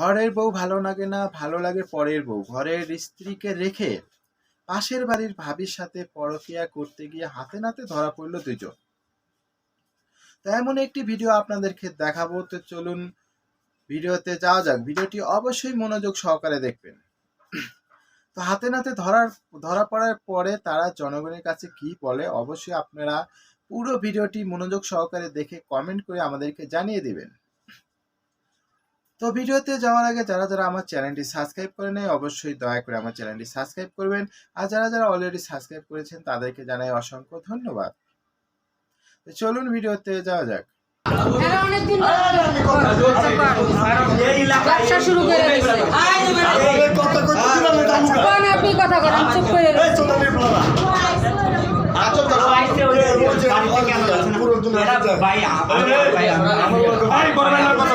ঘরের বউ ভালো লাগে না, ভালো লাগে পরের বউ। ঘরের স্ত্রীকে রেখে পাশের বাড়ির ভাবির সাথে পরকিয়া করতে গিয়ে হাতে নাতে ধরা পড়ল দুজন। তো এমন একটি ভিডিও আপনাদেরকে দেখাবো, তো চলুন ভিডিওতে যাওয়া যাক। ভিডিওটি অবশ্যই মনোযোগ সহকারে দেখবেন। তো হাতে নাতে ধরার, ধরা পড়ার পরে তারা জনগণের কাছে কি বলে, অবশ্যই আপনারা পুরো ভিডিওটি মনোযোগ সহকারে দেখে কমেন্ট করে আমাদেরকে জানিয়ে দিবেন। তো ভিডিওতে যাওয়ার আগে যারা যারা আমার চ্যানেলটি সাবস্ক্রাইব করে নেয় অবশ্যই দয়া করে আমার চ্যানেলটি সাবস্ক্রাইব করবেন আর যারা যারা অলরেডি সাবস্ক্রাইব করেছেন তাদেরকে জানাই অসংখ্য ধন্যবাদ তো চলুন ভিডিওতে যাওয়া যাক ব্যবসা শুরু করে কোন আপনি কথা বলেন চুপ করে।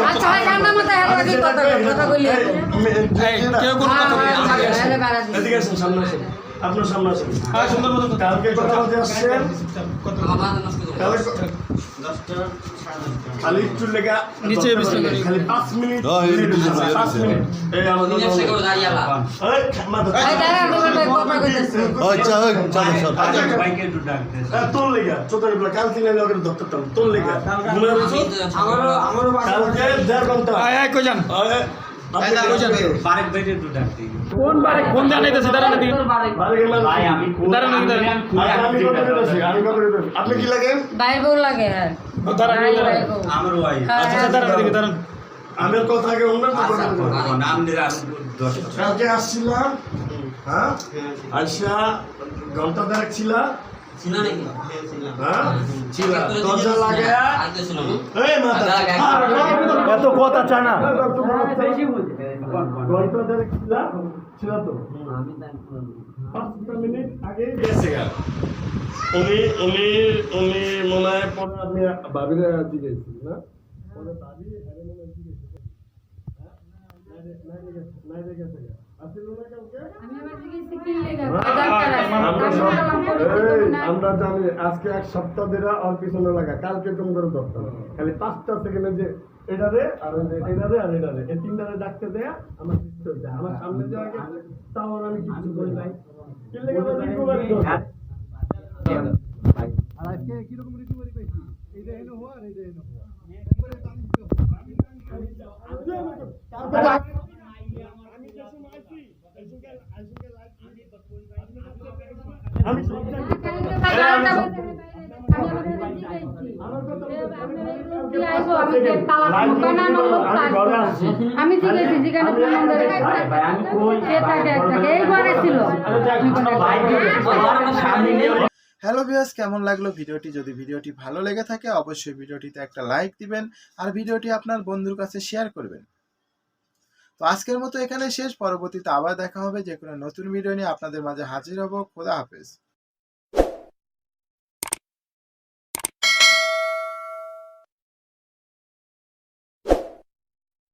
আচ্ছা ভাই ঠান্ডা মাথায় হেলো আগে কথা বলেন কথা বলি আপনার সামনে আসেন। কালকে কথা বলতে আসছেন। খালি একটু লেগা নিচে খালি পাঁচ মিনিট পাঁচ মিনিট। এই আমাদের আচ্ছা চলো সর হ্যাঁ, তোর লেগা চোদ্দ বেলা কাল তিন লোকের ধরতে পারতাম তোর লেগা। ঘুমিয়ে রয়েছো? কালকে দেড় ঘণ্টা। আয় আয় যান? কোন বারে কোন জানাইতেছে দাঁড়ান গেলাম। দাঁড়ান আমি আমি। আপনি কি লাগেন ভাই লাগে হ্যাঁ। দাঁড়ান বউ। হ্যাঁ, আচ্ছা আচ্ছা আমি কথা আগে অন্য কালকে আসছিলাম। হ্যাঁ? আইসা ঘণ্টা দেড়েক ছিলা? হ্যাঁ? দরজা লাগায়া? এই মাথা এত কথা চায় না ঘণ্টা দেড়েক ছিলা? ছিল তো? পাঁচটা মিনিট আগে গেছে। গা উনি উনি উনি মনে হয় পরে আপনি ভাবিরে জিজ্ঞেস না? পরে ভাবি আরে মনে জিজ্ঞেস আমরা নাই। আমরা জানি আজকে এক সপ্তাহ ধরে আর পিছনে লাগা কালকে কম করে দরকার। খালি পাঁচটা সেকেন্ডে যে এটারে আর এটারে আর এটারে এই তিনটারে ডাকতে দেয়া আমার কিছু আমার সামনে যে আগে তাও আমি কিছু করি নাই। আমি জিজ্ঞেসি যেখানে সুন্দর কে থাকে এক থাকে এই ঘরে ছিল হ্যালো ভিউয়ার্স কেমন লাগল ভিডিওটি? যদি ভিডিওটি ভালো লেগে থাকে, অবশ্যই ভিডিওটিতে একটা লাইক দিবেন আর ভিডিওটি আপনার বন্ধুর কাছে শেয়ার করবেন। তো আজকের মতো এখানে শেষ। পরবর্তীতে আবার দেখা হবে যে কোনো নতুন ভিডিও নিয়ে। আপনাদের মাঝে হাজির হব। খোদা হাফেজ।